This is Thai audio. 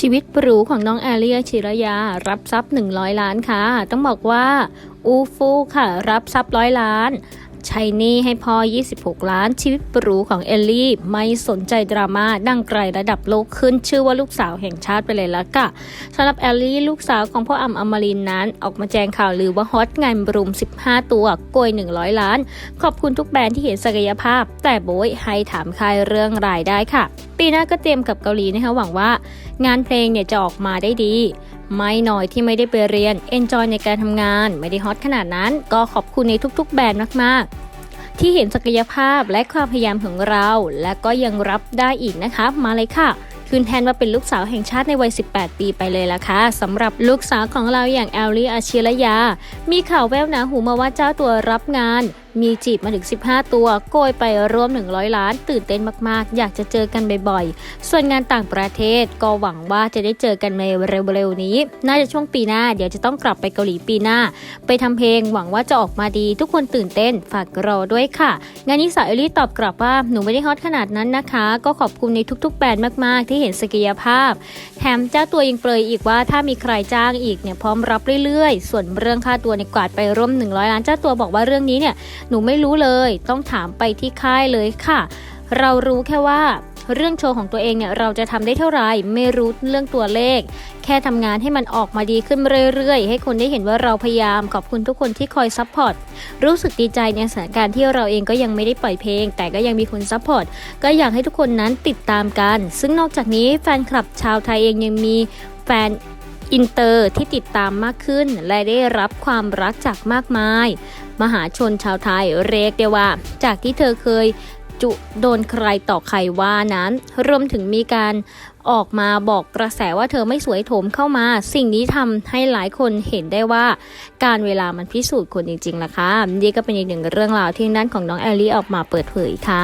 ชีวิตหรูของน้องแอเรียชิรยา รับทรัพย์ 100 ล้านค่ะ ต้องบอกว่า อูฟูค่ะ รับทรัพย์ร้อยล้านใช้นี้ให้พ่อ 26 ล้าน ชีวิตหรูของเอลลี่ ไม่สนใจดราม่าดังไกลระดับโลกขึ้นชื่อว่าลูกสาวแห่งชาติไปเลยละค่ะสำหรับเอลลี่ลูกสาวของพ่ออ่ำอมรินทร์นั้น ออกมาแจ้งข่าวลือว่าฮอตงานบรูม 15 ตัวโกย100 ล้าน ขอบคุณทุกแบรนด์ที่เห็นศักยภาพ แต่โบยให้ถามใครเรื่องรายได้ค่ะ ปีหน้าก็เตรียมกับเกาหลีนะคะหวังว่างานเพลงเนี่ยจะออกมาได้ดี ไม่น้อยที่ไม่ได้ไปเรียนเอนจอยในการทำงาน ไม่ได้ฮอตขนาดนั้น ก็ขอบคุณในทุกๆ แบรนด์มากๆที่เห็นศักยภาพและความพยายามของเรา และก็ยังรับได้อีกนะคะ มาเลยค่ะ คืนแทนว่าเป็นลูกสาวแห่งชาติในวัย 18 ปีไปเลยล่ะค่ะสำหรับลูกสาวของเราอย่างแอลลี่อาชิรยา มีข่าวแววหนาหูมาว่าเจ้าตัวรับงาน มีจีบมาถึง 15 ตัว โกยไปร่วม 100 ล้าน ตื่นเต้นมากๆ อยากจะเจอกันบ่อยๆ ส่วนงานต่างประเทศก็หวังว่าจะได้เจอกันในเร็วๆนี้ น่าจะช่วงปีหน้า เดี๋ยวจะต้องกลับไปเกาหลีปีหน้า ไปทำเพลงหวังว่าจะออกมาดี ทุกคนตื่นเต้นฝากรอด้วยค่ะ งานนี้สาวเอลลี่ตอบกลับว่าหนูไม่ได้ฮอตขนาดนั้นนะคะ ก็ขอบคุณในทุกๆแบรนด์มากๆ ที่เห็นศักยภาพ แถมเจ้าตัวยังเปรยอีกว่าถ้ามีใครจ้างอีกเนี่ยพร้อมรับเรื่อยๆ ส่วนเรื่องค่าตัวในกวาดไปร่วม 100 ล้านเจ้าตัวบอกว่าเรื่องนี้เนี่ยหนูไม่รู้เลย ต้องถามไปที่ค่ายเลยค่ะ เรารู้แค่ว่าเรื่องโชว์ของตัวเองเนี่ยเราจะทำได้เท่าไหร่ไม่รู้เรื่องตัวเลข แค่ทำงานให้มันออกมาดีขึ้นเรื่อยๆ ให้คนได้เห็นว่าเราพยายามขอบคุณทุกคนที่คอยซัพพอร์ตรู้สึกดีใจในสถานการณ์ที่เราเองก็ยังไม่ได้ปล่อยเพลง แต่ก็ยังมีคนซัพพอร์ตก็อยากให้ทุกคนนั้นติดตามกัน ซึ่งนอกจากนี้แฟนคลับชาวไทยเองยังมีแฟน อินเตอร์ที่ติดตามมากขึ้น และได้รับความรักจากมากมาย มหาชนชาวไทยเรียกได้ว่า จากที่เธอเคยจุโดนใครต่อใครว่านั้น รวมถึงมีการออกมาบอกกระแสว่าเธอไม่สวยโถมเข้ามา สิ่งนี้ทำให้หลายคนเห็นได้ว่า การเวลามันพิสูจน์คนจริงๆล่ะค่ะนี่ก็เป็นอีกหนึ่งเรื่องราวที่ด้านของน้องแอลลี่ออกมาเปิดเผยค่ะ